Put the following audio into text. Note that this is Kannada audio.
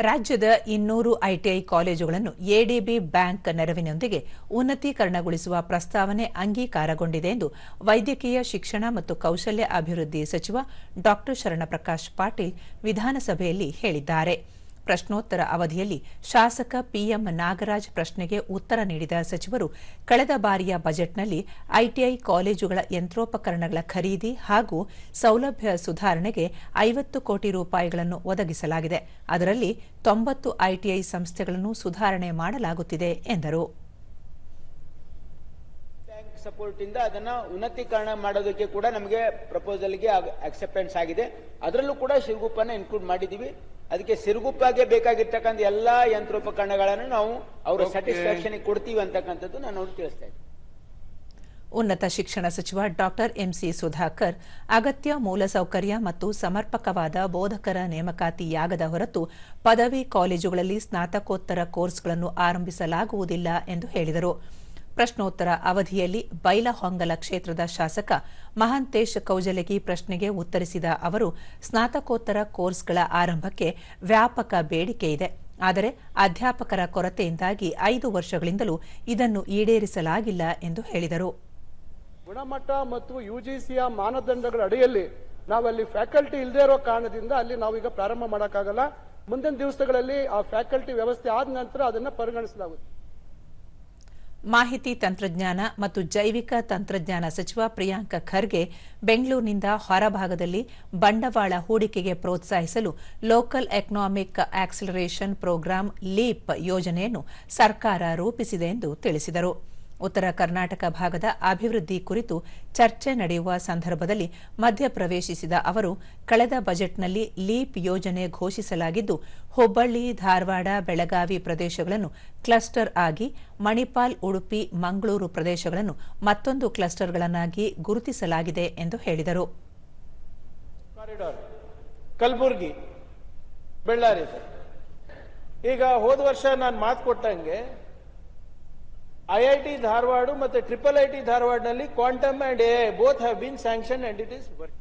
ರಾಜ್ಯದ ಇನ್ನೂರು ಐಟಿಐ ಕಾಲೇಜುಗಳನ್ನು ಎಡಿಬಿ ಬ್ಯಾಂಕ್ ನೆರವಿನೊಂದಿಗೆ ಉನ್ನತೀಕರಣಗೊಳಿಸುವ ಪ್ರಸ್ತಾವನೆ ಅಂಗೀಕಾರಗೊಂಡಿದೆ ಎಂದು ವೈದ್ಯಕೀಯ ಶಿಕ್ಷಣ ಮತ್ತು ಕೌಶಲ್ಯ ಅಭಿವೃದ್ಧಿ ಸಚಿವ ಡಾ ಶರಣಪ್ರಕಾಶ್ ಪಾಟೀಲ್ ವಿಧಾನಸಭೆಯಲ್ಲಿ ಹೇಳಿದ್ದಾರೆ. ಪ್ರಶ್ನೋತ್ತರ ಅವಧಿಯಲ್ಲಿ ಶಾಸಕ ಪಿಎಂ ನಾಗರಾಜ್ ಪ್ರಶ್ನೆಗೆ ಉತ್ತರ ನೀಡಿದ ಸಚಿವರು, ಕಳೆದ ಬಾರಿಯ ಬಜೆಟ್ನಲ್ಲಿ ಐಟಿಐ ಕಾಲೇಜುಗಳ ಯಂತ್ರೋಪಕರಣಗಳ ಖರೀದಿ ಹಾಗೂ ಸೌಲಭ್ಯ ಸುಧಾರಣೆಗೆ ಐವತ್ತು ಕೋಟಿ ರೂಪಾಯಿಗಳನ್ನು ಒದಗಿಸಲಾಗಿದೆ. ಅದರಲ್ಲಿ ತೊಂಬತ್ತು ಐಟಿಐ ಸಂಸ್ಥೆಗಳನ್ನು ಸುಧಾರಣೆ ಮಾಡಲಾಗುತ್ತಿದೆ ಎಂದರು. ಸಪೋರ್ಟಿಂದ ಅದನ್ನ ಉನ್ನತೀಕರಣ ಮಾಡೋದಕ್ಕೆ ಕೂಡ ನಮಗೆ ಪ್ರಪೋಸಲ್ಗೆ ಅಕ್ಸೆಪ್ಟೆನ್ಸ್ ಆಗಿದೆ. ಅದರಲ್ಲೂ ಕೂಡ ಶಿವಗುಪ್ಪನ ಇನ್ಕ್ಲೂಡ್ ಮಾಡಿದೀವಿ ಅದಕ್ಕೆ ಸಿರುಗುಪ್ಪಾಗೆ ಬೇಕಾಗಿರ್ತಕ್ಕಂಥ ಎಲ್ಲಾ ಯಂತ್ರೋಪಕರಣಗಳನ್ನು ನಾವು ಅವರ ಸ್ಯಾಟಿಸ್ಫ್ಯಾಕ್ಷನ್ ಕೊಡ್ತೀವಿ ಅಂತಕ್ಕಂಥದ್ದು ನಾನು ಅವ್ರಿಗೆ ತಿಳಿಸ್ತಾ ಇದ್ದೀನಿ. ಉನ್ನತ ಶಿಕ್ಷಣ ಸಚಿವ ಡಾಕ್ಟರ್ ಎಂಸಿ ಸುಧಾಕರ್ ಅಗತ್ಯ ಮೂಲಸೌಕರ್ಯ ಮತ್ತು ಸಮರ್ಪಕವಾದ ಬೋಧಕರ ನೇಮಕಾತಿಯಾಗದ ಹೊರತು ಪದವಿ ಕಾಲೇಜುಗಳಲ್ಲಿ ಸ್ನಾತಕೋತ್ತರ ಕೋರ್ಸ್ಗಳನ್ನು ಆರಂಭಿಸಲಾಗುವುದಿಲ್ಲ ಎಂದು ಹೇಳಿದರು. ಪ್ರಶ್ನೋತ್ತರ ಅವಧಿಯಲ್ಲಿ ಬೈಲಹೊಂಗಲ ಕ್ಷೇತ್ರದ ಶಾಸಕ ಮಹಾಂತೇಶ್ ಕೌಜಲಗಿ ಪ್ರಶ್ನೆಗೆ ಉತ್ತರಿಸಿದ ಅವರು, ಸ್ನಾತಕೋತ್ತರ ಕೋರ್ಸ್ಗಳ ಆರಂಭಕ್ಕೆ ವ್ಯಾಪಕ ಬೇಡಿಕೆ ಇದೆ. ಆದರೆ ಅಧ್ಯಾಪಕರ ಕೊರತೆಯಿಂದಾಗಿ ಐದು ವರ್ಷಗಳಿಂದಲೂ ಇದನ್ನು ಈಡೇರಿಸಲಾಗಿಲ್ಲ ಎಂದು ಹೇಳಿದರು. ಗುಣಮಟ್ಟ ಮತ್ತು ಯುಜಿಸಿಯ ಮಾನದಂಡಗಳ ಅಡಿಯಲ್ಲಿ ನಾವಲ್ಲಿ ಫ್ಯಾಕಲ್ಟಿ ಇಲ್ಲದೇ ಇರೋ ಕಾರಣದಿಂದ ಅಲ್ಲಿ ನಾವೀಗ ಪ್ರಾರಂಭ ಮಾಡೋಕ್ಕಾಗಲ್ಲ. ಮುಂದಿನ ದಿವಸಗಳಲ್ಲಿ ಆ ಫ್ಯಾಕಲ್ಟಿ ವ್ಯವಸ್ಥೆ ಆದ ನಂತರ ಅದನ್ನು ಪರಿಗಣಿಸಲಾಗುತ್ತೆ. ಮಾಹಿತಿ ತಂತ್ರಜ್ಞಾನ ಮತ್ತು ಜೈವಿಕ ತಂತ್ರಜ್ಞಾನ ಸಚಿವ ಪ್ರಿಯಾಂಕ ಖರ್ಗೆ ಬೆಂಗಳೂರಿನಿಂದ ಹೊರಭಾಗದಲ್ಲಿ ಬಂಡವಾಳ ಹೂಡಿಕೆಗೆ ಪ್ರೋತ್ಸಾಹಿಸಲು local economic acceleration programme leap ಯೋಜನೆಯನ್ನು ಸರ್ಕಾರ ರೂಪಿಸಿದೆ ಎಂದು ತಿಳಿಸಿದರು. ಉತ್ತರ ಕರ್ನಾಟಕ ಭಾಗದ ಅಭಿವೃದ್ಧಿ ಕುರಿತು ಚರ್ಚೆ ನಡೆಯುವ ಸಂದರ್ಭದಲ್ಲಿ ಮಧ್ಯಪ್ರವೇಶಿಸಿದ ಅವರು, ಕಳೆದ ಬಜೆಟ್ನಲ್ಲಿ ಲೀಪ್ ಯೋಜನೆ ಘೋಷಿಸಲಾಗಿದ್ದು, ಹುಬ್ಬಳ್ಳಿ, ಧಾರವಾಡ, ಬೆಳಗಾವಿ ಪ್ರದೇಶಗಳನ್ನು ಕ್ಲಸ್ಟರ್ ಆಗಿ ಮಣಿಪಾಲ್, ಉಡುಪಿ, ಮಂಗಳೂರು ಪ್ರದೇಶಗಳನ್ನು ಮತ್ತೊಂದು ಕ್ಲಸ್ಟರ್ಗಳನ್ನಾಗಿ ಗುರುತಿಸಲಾಗಿದೆ ಎಂದು ಹೇಳಿದರು. ಕಲಬುರ್ಗಿ, ಬೆಳ್ಳಾರಿ ಈಗ ಹೋದ ವರ್ಷ ನಾನು ಮಾತು ಕೊಟ್ಟಂಗೆ ಐ ಐ ಟಿ ಧಾರವಾಡ ಮತ್ತು triple I T ಧಾರವಾಡನಲ್ಲಿ quantum and a both have been sanction and it is working